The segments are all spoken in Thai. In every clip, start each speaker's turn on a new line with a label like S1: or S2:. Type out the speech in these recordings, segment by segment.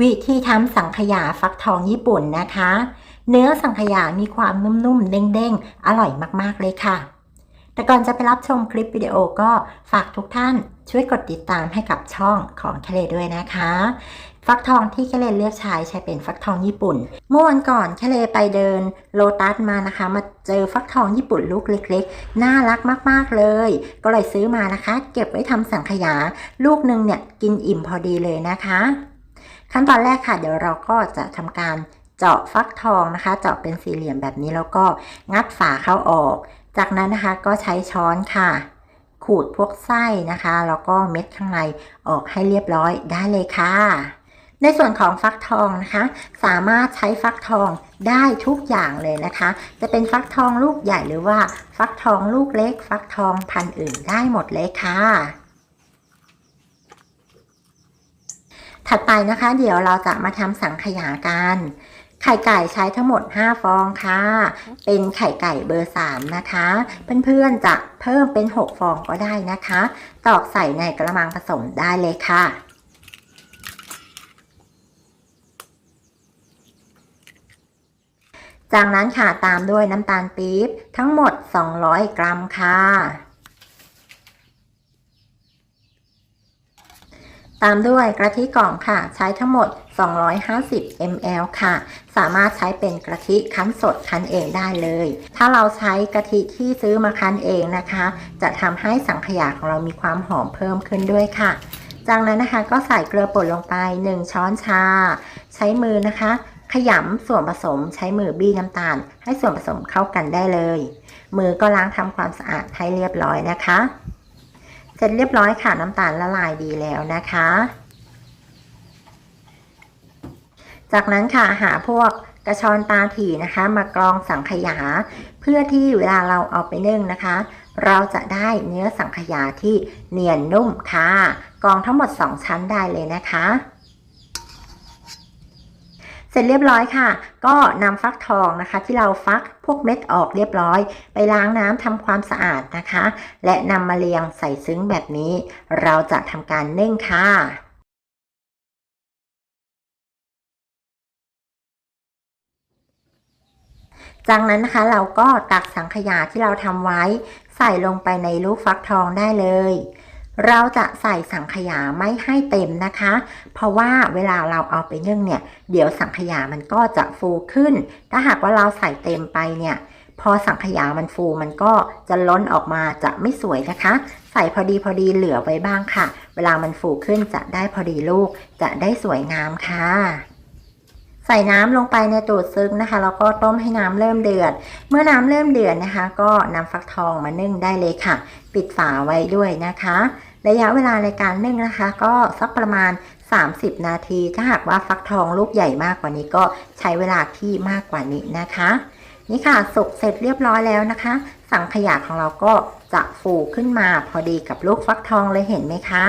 S1: วิธีทำสังขยาฟักทองญี่ปุ่นนะคะ เนื้อสังขยามีความนุ่มๆ เด้งๆ อร่อยมากๆเลยค่ะ แต่ก่อนจะไปรับชมคลิปวิดีโอก็ฝากทุกท่านช่วยกดติดตามให้กับช่องของเคเลด้วยนะคะ ฟักทองที่เคเลเลือกใช้ใช้เป็นฟักทองญี่ปุ่น เมื่อวันก่อนเคเลไปเดินโลตัสมานะคะ มาเจอฟักทองญี่ปุ่นลูกเล็กๆ น่ารักมากๆเลย ก็เลยซื้อมานะคะ เก็บไว้ทำสังขยา ลูกหนึ่งเนี่ยกินอิ่มพอดีเลยนะคะ ขั้นตอนแรกค่ะ เดี๋ยวเราก็จะทำการเจาะฟักทองนะคะ เจาะเป็นสี่เหลี่ยมแบบนี้แล้วก็งัดฝาเข้าออก จากนั้นนะคะก็ใช้ช้อนค่ะ ขูดพวกไส้นะคะ แล้วก็เม็ดข้างในออกให้เรียบร้อยได้เลยค่ะ ในส่วนของฟักทองนะคะ สามารถใช้ฟักทองได้ทุกอย่างเลยนะคะ จะเป็นฟักทองลูกใหญ่หรือว่าฟักทองลูกเล็ก ฟักทองพันธุ์อื่นได้หมดเลยค่ะ ถัดไปนะคะ เดี๋ยวเราจะมาทำสังขยากัน ไข่ไก่ใช้ทั้งหมด 5 ฟองค่ะ เป็นไข่ไก่เบอร์ 3 นะคะ เพื่อนๆจะเพิ่มเป็น 6 ฟองก็ได้นะคะ ตอกใส่ในกระมังผสมได้เลยค่ะจากนั้นค่ะตามด้วยน้ำตาลปี๊บทั้งหมด 200 กรัมค่ะ ตามด้วยกะทิกล่องค่ะ ใช้ทั้งหมด 250 ml ค่ะ สามารถใช้เป็นกะทิคั้นสดคั้นเองได้เลย ถ้าเราใช้กะทิที่ซื้อมาคั้นเองนะคะ จะทำให้สังขยาของเรามีความหอมเพิ่มขึ้นด้วยค่ะจากนั้นนะคะก็ใส่เกลือป่นลงไป 1 ช้อนชา ใช้มือนะคะ ขยำส่วนผสมใช้มือบี้น้ำตาล ให้ส่วนผสมเข้ากันได้เลย มือก็ล้างทำความสะอาดให้เรียบร้อยนะคะ เสร็จเรียบร้อยค่ะน้ำตาลละลายดีแล้วนะคะ จากนั้นค่ะหาพวกกระชอนตาถี่นะคะ มากรองสังขยา เพื่อที่เวลาเราเอาไปนึ่งนะคะ เราจะได้เนื้อสังขยาที่เนียนนุ่มค่ะกรองทั้งหมด 2 ชั้นได้เลยนะคะ เสร็จเรียบร้อยค่ะ ก็นำฟักทองนะคะ ที่เราฟักพวกเม็ดออกเรียบร้อย ไปล้างน้ำทำความสะอาดนะคะ และนำมาเรียงใส่ซึ้งแบบนี้ เราจะทำการนึ่งค่ะจากนั้นนะคะเราก็ตักสังขยาที่เราทำไว้ ใส่ลงไปในลูกฟักทองได้เลย เราจะใส่สังขยาไม่ให้เต็มนะคะ เพราะว่าเวลาเราเอาไปนึ่งเนี่ย เดี๋ยวสังขยามันก็จะฟูขึ้น ถ้าหากว่าเราใส่เต็มไปเนี่ย พอสังขยามันฟูมันก็จะล้นออกมาจะไม่สวยนะคะ ใส่พอดีพอดีเหลือไว้บ้างค่ะ เวลามันฟูขึ้นจะได้พอดีลูก จะได้สวยงามค่ะใส่น้ำลงไปในตูดซึ้งนะคะแล้วก็ต้มให้น้ำเริ่มเดือด เมื่อน้ำเริ่มเดือดนะคะ ก็นำฟักทองมานึ่งได้เลยค่ะ ปิดฝาไว้ด้วยนะคะ ระยะเวลาในการนึ่งนะคะ ก็สักประมาณ 30 นาที ถ้าหากว่าฟักทองลูกใหญ่มากกว่านี้ก็ใช้เวลาที่มากกว่านี้นะคะ นี่ค่ะสุกเสร็จเรียบร้อยแล้วนะคะ สังขยาของเราก็จะฟูขึ้นมาพอดีกับลูกฟักทองเลยเห็นไหมคะ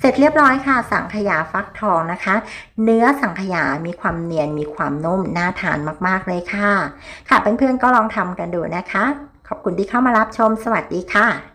S1: เสร็จเรียบร้อยค่ะ สังขยาฟักทองนะคะ เนื้อสังขยามีความเนียนมีความนุ่มน่าทานมากๆเลยค่ะ ค่ะเพื่อนๆก็ลองทำกันดูนะคะ ขอบคุณที่เข้ามารับชมสวัสดีค่ะ